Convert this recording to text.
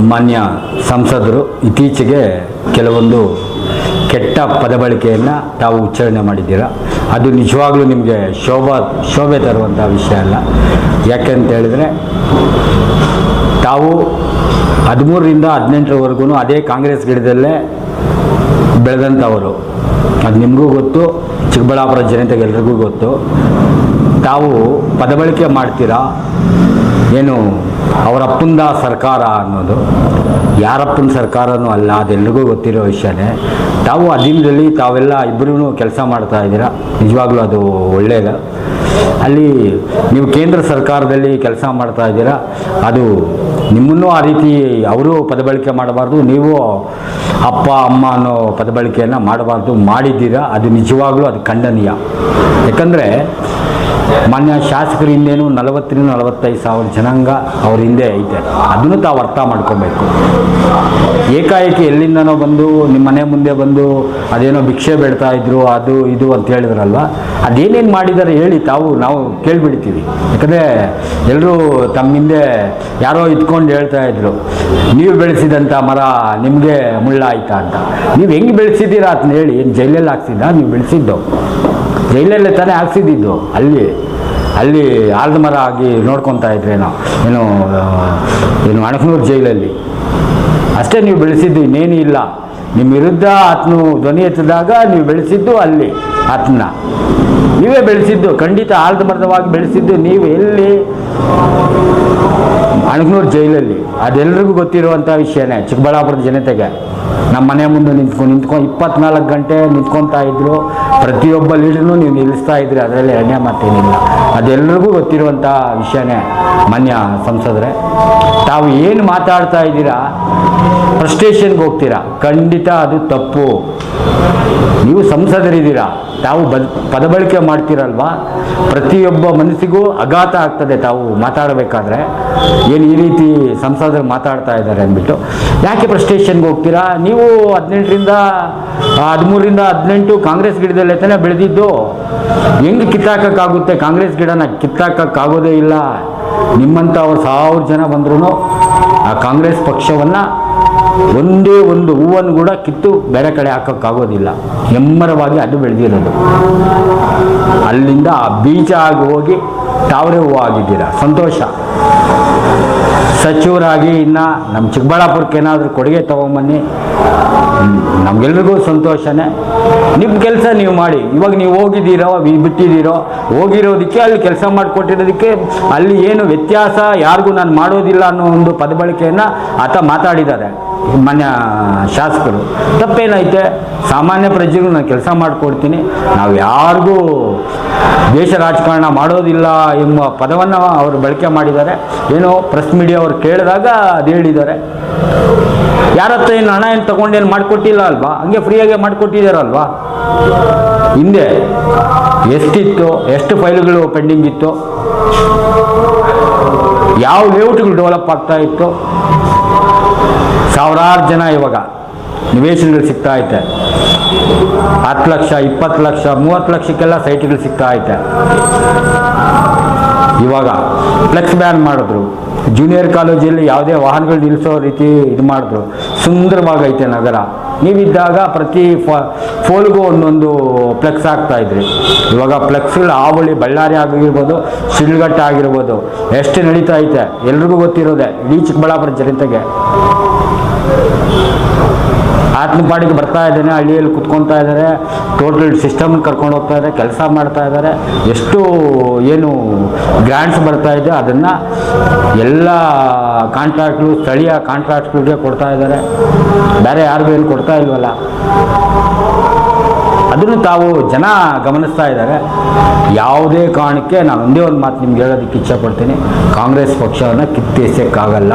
ಮಾನ್ಯ ಸಂಸದರು, ಇತ್ತೀಚೆಗೆ ಕೆಲವೊಂದು ಕೆಟ್ಟ ಪದಬಳಕೆಯನ್ನು ತಾವು ಉಚ್ಚಾರಣೆ ಮಾಡಿದ್ದೀರಾ? ಅದು ನಿಜವಾಗ್ಲೂ ನಿಮಗೆ ಶೋಭಾ, ಶೋಭೆ ತರುವಂಥ ವಿಷಯ ಅಲ್ಲ. ಯಾಕೆಂತ ಹೇಳಿದರೆ, ತಾವು ಹದಿಮೂರರಿಂದ ಹದಿನೆಂಟರವರೆಗೂ ಅದೇ ಕಾಂಗ್ರೆಸ್ ಗಿಡದಲ್ಲೇ ಬೆಳೆದಂಥವರು. ಅದು ನಿಮಗೂ ಗೊತ್ತು, ಚಿಕ್ಕಬಳ್ಳಾಪುರ ಜನತೆಗೆ ಎಲ್ರಿಗೂ ಗೊತ್ತು. ತಾವು ಪದಬಳಕೆ ಮಾಡ್ತೀರಾ? ಏನು ಅವರ ಅಪ್ಪಂದ ಸರ್ಕಾರ ಅನ್ನೋದು, ಯಾರಪ್ಪನ ಸರ್ಕಾರನೂ ಅಲ್ಲ ಅದೆಲ್ಲರಿಗೂ ಗೊತ್ತಿರೋ ವಿಷಯನೇ. ತಾವು ಅಧೀನದಲ್ಲಿ ತಾವೆಲ್ಲ ಇಬ್ಬರೂ ಕೆಲಸ ಮಾಡ್ತಾ ಇದ್ದೀರಾ? ನಿಜವಾಗ್ಲೂ ಅದು ಒಳ್ಳೆಯದ ಅಲ್ಲಿ ನೀವು ಕೇಂದ್ರ ಸರ್ಕಾರದಲ್ಲಿ ಕೆಲಸ ಮಾಡ್ತಾ ಇದ್ದೀರಾ? ಅದು ನಿಮ್ಮನ್ನು ಆ ರೀತಿ ಅವರು ಪದಬಳಕೆ ಮಾಡಬಾರ್ದು, ನೀವು ಅಪ್ಪ, ಅಮ್ಮ ಅನ್ನೋ ಪದಬಳಕೆಯನ್ನು ಮಾಡಬಾರ್ದು ಮಾಡಿದ್ದೀರಾ? ಅದು ನಿಜವಾಗ್ಲೂ ಅದು ಖಂಡನೀಯ. ಯಾಕಂದರೆ ಮಾನ್ಯ ಶಾಸಕರ ಹಿಂದೇನು ನಲವತ್ತರಿಂದ ನಲವತ್ತೈದು ಸಾವಿರ ಜನಾಂಗ ಅವ್ರ ಹಿಂದೆ ಐತೆ. ಅದನ್ನು ತಾವು ಅರ್ಥ ಮಾಡ್ಕೊಬೇಕು. ಏಕಾಏಕಿ ಎಲ್ಲಿಂದನೋ ಬಂದು ನಿಮ್ಮ ಮನೆ ಮುಂದೆ ಬಂದು ಅದೇನೋ ಭಿಕ್ಷೆ ಬೇಡ್ತಾ ಇದ್ರು, ಅದು ಇದು ಅಂತ ಹೇಳಿದ್ರಲ್ವ? ಅದೇನೇನು ಮಾಡಿದ್ದಾರೆ ಹೇಳಿ ತಾವು, ನಾವು ಕೇಳಿಬಿಡ್ತೀವಿ. ಯಾಕಂದರೆ ಎಲ್ಲರೂ ತಮ್ಮ ಹಿಂದೆ ಯಾರೋ ಇದ್ಕೊಂಡು ಹೇಳ್ತಾ ಇದ್ರು, ನೀವು ಬೆಳೆಸಿದಂಥ ಮರ ನಿಮಗೆ ಮುಳ್ಳಾಯ್ತಾ ಅಂತ. ನೀವು ಹೆಂಗೆ ಬೆಳೆಸಿದ್ದೀರಾ ಅಂತ ಹೇಳಿ, ಏನು ಜೈಲಲ್ಲಿ ಹಾಕ್ಸಿದ್ದ ನೀವು ಬೆಳೆಸಿದ್ದು. ಜೈಲಲ್ಲೇ ತಾನೇ ಹಾಕ್ಸಿದ್ದು ಅಲ್ಲಿ ಅಲ್ಲಿ ಆಲದ ಮರ ಆಗಿ ನೋಡ್ಕೊತಾ ಇದ್ರೇನೋ. ಏನು ಏನು ಅಣಕನೂರು ಜೈಲಲ್ಲಿ. ಅಷ್ಟೇ ನೀವು ಬೆಳೆಸಿದ್ದು ಇನ್ನೇನು ಇಲ್ಲ. ನಿಮ್ಮ ವಿರುದ್ಧ ಆತನು ಧ್ವನಿ ಎತ್ತಿದಾಗ ನೀವು ಬೆಳೆಸಿದ್ದು ಅಲ್ಲಿ ಆತ್ಮನ. ನೀವೇ ಬೆಳೆಸಿದ್ದು, ಖಂಡಿತ ಆಲದ ಮರ್ದವಾಗಿ ಬೆಳೆಸಿದ್ದು ನೀವು ಎಲ್ಲಿ? ಅಣಗನೂರು ಜೈಲಲ್ಲಿ. ಅದೆಲ್ಲರಿಗೂ ಗೊತ್ತಿರುವಂಥ ವಿಷಯನೇ, ಚಿಕ್ಕಬಳ್ಳಾಪುರದ ಜನತೆಗೆ. ನಮ್ಮ ಮನೆ ಮುಂದೆ ನಿಂತ್ಕೊಂಡು ನಿಂತ್ಕೊಂಡು ಇಪ್ಪತ್ನಾಲ್ಕು ಗಂಟೆ ನಿಂತ್ಕೊತಾ ಇದ್ರು. ಪ್ರತಿಯೊಬ್ಬ ಲೀಡರ್ನು ನೀವು ನಿಲ್ಲಿಸ್ತಾ ಇದ್ರಿ, ಅದರಲ್ಲಿ ಎಣ್ಣೆ ಮಾತೇನಿಲ್ಲ ಅದೆಲ್ಲರಿಗೂ ಗೊತ್ತಿರುವಂಥ ವಿಷಯನೇ ಮಾನ್ಯ ಸಂಸದರೇ. ತಾವು ಏನು ಮಾತಾಡ್ತಾ ಇದ್ದೀರಾ ಫ್ರಸ್ಟ್ರೇಷನ್ಗೆ ಹೋಗ್ತೀರಾ? ಖಂಡಿತ ಅದು ತಪ್ಪು. ನೀವು ಸಂಸದರಿದ್ದೀರಾ? ತಾವು ಬದ್, ಪದಬಳಕೆ ಮಾಡ್ತೀರಲ್ವಾ? ಪ್ರತಿಯೊಬ್ಬ ಮನಸ್ಸಿಗೂ ಆಘಾತ ಆಗ್ತದೆ ತಾವು ಮಾತಾಡಬೇಕಾದ್ರೆ. ಏನು ಈ ರೀತಿ ಸಂಸದರು ಮಾತಾಡ್ತಾ ಇದ್ದಾರೆ ಅಂದ್ಬಿಟ್ಟು. ಯಾಕೆ ಫ್ರಸ್ಟ್ರೇಷನ್ಗೆ ಹೋಗ್ತೀರಾ? ನೀವು ಹದಿನೆಂಟರಿಂದ, ಹದಿಮೂರರಿಂದ ಹದಿನೆಂಟು ಕಾಂಗ್ರೆಸ್ ಗಿಡದಲ್ಲೇ ತಾನೇ ಬೆಳೆದಿದ್ದು. ಹೆಂಗೆ ಕಿತ್ತಾಕಕ್ಕಾಗುತ್ತೆ ಕಾಂಗ್ರೆಸ್ ಗಿಡನ ಕಿತ್ತಾಕಕ್ಕಾಗೋದೇ ಇಲ್ಲ. ನಿಮ್ಮಂಥ ಅವ್ರು ಸಾವಿರ ಜನ ಬಂದ್ರೂ ಆ ಕಾಂಗ್ರೆಸ್ ಪಕ್ಷವನ್ನು ಒಂದೇ ಒಂದು ಹೂವನ್ನು ಕೂಡ ಕಿತ್ತು ಬೇರೆ ಕಡೆ ಹಾಕೋಕ್ಕಾಗೋದಿಲ್ಲ. ಎಮ್ಮರವಾಗಿ ಅದು ಬೆಳೆದಿರೋದು. ಅಲ್ಲಿಂದ ಆ ಬೀಜ ಆಗಿ ಹೋಗಿ ತಾವರೆ ಹೂವು ಆಗಿದ್ದೀರಾ ಸಂತೋಷ. ಸಚಿವರಾಗಿ ಇನ್ನು ನಮ್ಮ ಚಿಕ್ಕಬಳ್ಳಾಪುರಕ್ಕೆ ಏನಾದರೂ ಕೊಡುಗೆ ತೊಗೊಂಬನ್ನಿ. ನಮಗೆಲ್ರಿಗೂ ಸಂತೋಷನೇ. ನಿಮ್ಮ ಕೆಲಸ ನೀವು ಮಾಡಿ. ಇವಾಗ ನೀವು ಹೋಗಿದ್ದೀರೋ ಬಿಟ್ಟಿದ್ದೀರೋ, ಹೋಗಿರೋದಕ್ಕೆ ಅಲ್ಲಿ ಕೆಲಸ ಮಾಡಿಕೊಟ್ಟಿರೋದಕ್ಕೆ ಅಲ್ಲಿ ಏನು ವ್ಯತ್ಯಾಸ ಯಾರಿಗೂ ನಾನು ಮಾಡೋದಿಲ್ಲ ಅನ್ನೋ ಒಂದು ಪದಬಳಕೆಯನ್ನು ಆತ ಮಾತಾಡಿದ್ದಾರೆ. ಮಾನ್ಯ ಶಾಸಕರು, ತಪ್ಪೇನೈತೆ? ಸಾಮಾನ್ಯ ಪ್ರಜೆಗೂ ನಾನು ಕೆಲಸ ಮಾಡಿಕೊಡ್ತೀನಿ. ನಾವು ಯಾರಿಗೂ ದೇಶ ರಾಜಕಾರಣ ಮಾಡೋದಿಲ್ಲ ಎಂಬ ಪದವನ್ನು ಅವರು ಬಳಕೆ ಮಾಡಿದ್ದಾರೆ. ಏನೋ ಪ್ರೆಸ್ ಮೀಡಿಯಾ ಅವರು ಕೇಳಿದಾಗ ಅದು ಹೇಳಿದ್ದಾರೆ. ಯಾರ ಹತ್ರ ಏನು ಹಣ ಏನು ತಗೊಂಡೇನು ಮಾಡಿಕೊಟ್ಟಿಲ್ಲ ಅಲ್ವಾ? ಹಂಗೆ ಫ್ರೀಯಾಗೆ ಮಾಡಿಕೊಟ್ಟಿದ್ದಾರಲ್ವಾ ಹಿಂದೆ ಎಷ್ಟಿತ್ತು, ಎಷ್ಟು ಫೈಲ್ಗಳು ಪೆಂಡಿಂಗ್ ಇತ್ತು? ಯಾವ ಲೇಔಟ್ಗಳು ಡೆವಲಪ್ ಆಗ್ತಾ ಇತ್ತು? ಸಾವಿರಾರು ಜನ ಇವಾಗ ನಿವೇಶನಗಳು ಸಿಗ್ತಾ ಐತೆ ಹತ್ತು ಲಕ್ಷ, ಇಪ್ಪತ್ತು ಲಕ್ಷ, ಮೂವತ್ತು ಲಕ್ಷಕ್ಕೆಲ್ಲ ಸೈಟ್ಗಳು ಸಿಗ್ತಾ ಐತೆ ಇವಾಗ ಫ್ಲೆಕ್ಸ್ ಬ್ಯಾನ್ ಮಾಡಿದ್ರು. ಜೂನಿಯರ್ ಕಾಲೇಜಲ್ಲಿ ಯಾವುದೇ ವಾಹನಗಳು ನಿಲ್ಲಿಸೋ ರೀತಿ ಇದು ಮಾಡಿದ್ರು. ಸುಂದರವಾಗೈತೆ ನಗರ. ನೀವಿದ್ದಾಗ ಪ್ರತಿ ಫೋಲ್ಗೂ ಒಂದೊಂದು ಫ್ಲೆಕ್ಸ್ ಆಗ್ತಾ ಇದ್ರಿ. ಇವಾಗ ಫ್ಲೆಕ್ಸ್ಗಳು ಆವಳಿ ಬಳ್ಳಾರಿ ಆಗಿರ್ಬೋದು, ಶಿಡ್ಲಘಟ್ಟ ಆಗಿರ್ಬೋದು, ಎಷ್ಟು ನಡೀತಾ ಐತೆ? ಎಲ್ರಿಗೂ ಗೊತ್ತಿರೋದೆ, ಇಡೀ ಚಿಕ್ಕಬಳ್ಳಾಪುರ ಜನತೆಗೆ. ಆತನ ಪಾಡಿಗೆ ಬರ್ತಾ ಇದ್ದಾನೆ, ಹಳ್ಳಿಯಲ್ಲಿ ಕುತ್ಕೊತಾ ಇದ್ದಾರೆ ಟೋಟಲ್ ಸಿಸ್ಟಮ್ ಕರ್ಕೊಂಡು ಹೋಗ್ತಾ ಇದ್ದಾರೆ, ಕೆಲಸ ಮಾಡ್ತಾ ಇದ್ದಾರೆ, ಎಷ್ಟು ಏನು ಗ್ರ್ಯಾಂಡ್ಸ್ ಬರ್ತಾ ಇದೆ, ಅದನ್ನು ಎಲ್ಲ ಕಾಂಟ್ರಾಕ್ಟ್ಗಳು ಸ್ಥಳೀಯ ಕಾಂಟ್ರಾಕ್ಟ್ಗಳಿಗೆ ಕೊಡ್ತಾ ಇದ್ದಾರೆ. ಬೇರೆ ಯಾರಿಗೂ ಏನು ಕೊಡ್ತಾ ಇಲ್ವಲ್ಲ. ಅದನ್ನು ತಾವು ಜನ ಗಮನಿಸ್ತಾ ಇದ್ದಾರೆ. ಯಾವುದೇ ಕಾರಣಕ್ಕೆ ನಾನು ಒಂದೇ ಒಂದು ಮಾತು ನಿಮ್ಗೆ ಹೇಳೋದಕ್ಕೆ ಇಚ್ಛಪಡ್ತೀನಿ ಕಾಂಗ್ರೆಸ್ ಪಕ್ಷವನ್ನು ಕಿತ್ತೆಸಕ್ಕಾಗಲ್ಲ.